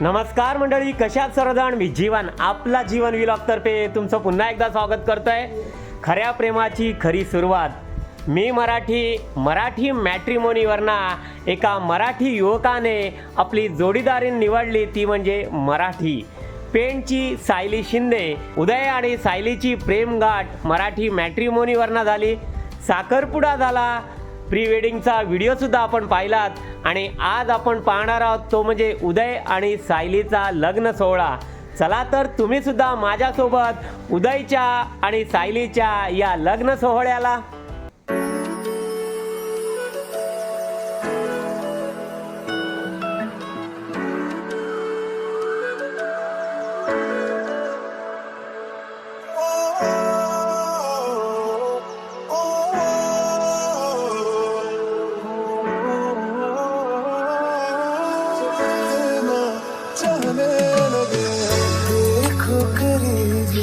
नमस्कार मंडळी कशात सरदान मी जीवन आपला जीवन विलॉग तर्फे तुमचं पुन्हा एकदा स्वागत करतोय. खऱ्या प्रेमाची खरी सुरुवात. मी मराठी मराठी मॅट्रिमोनीवरना एका मराठी युवकाने आपली जोडीदारी निवडली ती म्हणजे मराठी. पेणची सायली शिंदे उदय आणि सायलीची प्रेमगाठ मराठी मॅट्रिमोनीवरनं झाली. साखरपुडा झाला. प्री वेडिंगचा व्हिडिओसुद्धा आपण पाहिलात आणि आज आपण पाहणार आहोत तो म्हणजे उदय आणि सायलीचा लग्न सोहळा. चला तर तुम्ही सुद्धा माझ्यासोबत उदयच्या आणि सायलीच्या या लग्न सोहळ्याला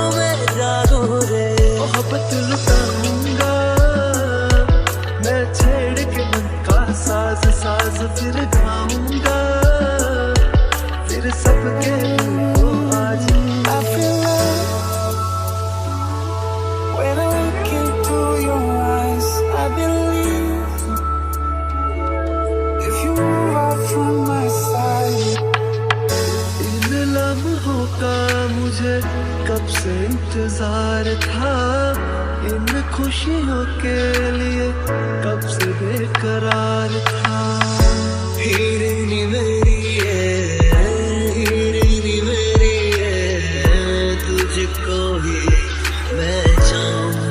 आंखों में जागो रे मोहब्बत लुटाऊंगा इंतजार था इन खुशियों के लिए कब से बेकरार था। हीरे मेरी है हीरे मेरी है तुझको ही मैं चाहूं।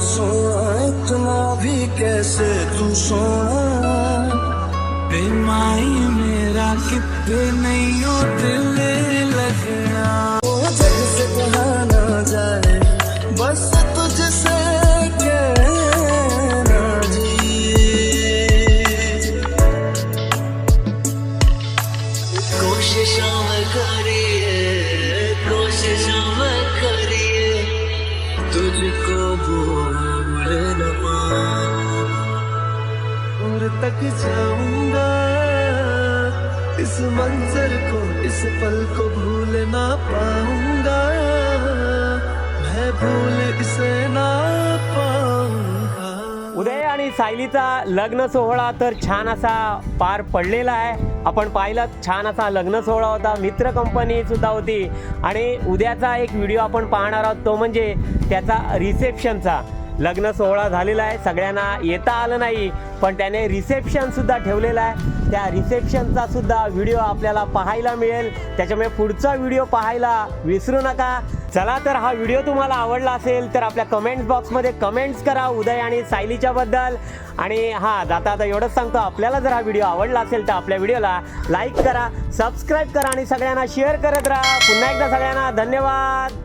सोना इतना भी कैसे तू सोना? बेमाई मेरा कितने नहीं हो दिल लगे। और तक जाऊँगा। इस मंजर को, इस पल को भूल ना पाऊँगा। मैं भूल इसे ना पाऊँगा। उदय आणि सायलीचा लग्न सोहळा तर छान असा पार पडलेला आहे. आपण पाहिलं छान असा लग्न सोहळा होता मित्र कंपनी सुद्धा होती. आणि उद्याचा एक व्हिडिओ आपण पाहणार आहोत तो म्हणजे त्याचा रिसेप्शनचा लग्न सोहळा झालेला आहे. सगळ्यांना येता आलं नाही पण त्याने रिसेप्शन सुद्धा ठेवलेलं आहे. त्या रिसेप्शनचा सुद्धा व्हिडिओ आपल्याला पाहायला मिळेल. त्याच्यामुळे पुढचा व्हिडिओ पाहायला विसरू नका. चला तर हा व्हिडिओ तुम्हाला आवडला असेल तर आपल्या कमेंट्स बॉक्समध्ये कमेंट्स करा उदय आणि सायलीच्या बद्दल. आणि हा जाता आता एवढंच सांगतो आपल्याला जर हा व्हिडिओ आवडला असेल तर आपल्या व्हिडिओला लाईक करा सबस्क्राईब करा आणि सगळ्यांना शेअर करत राहा. पुन्हा एकदा सगळ्यांना धन्यवाद.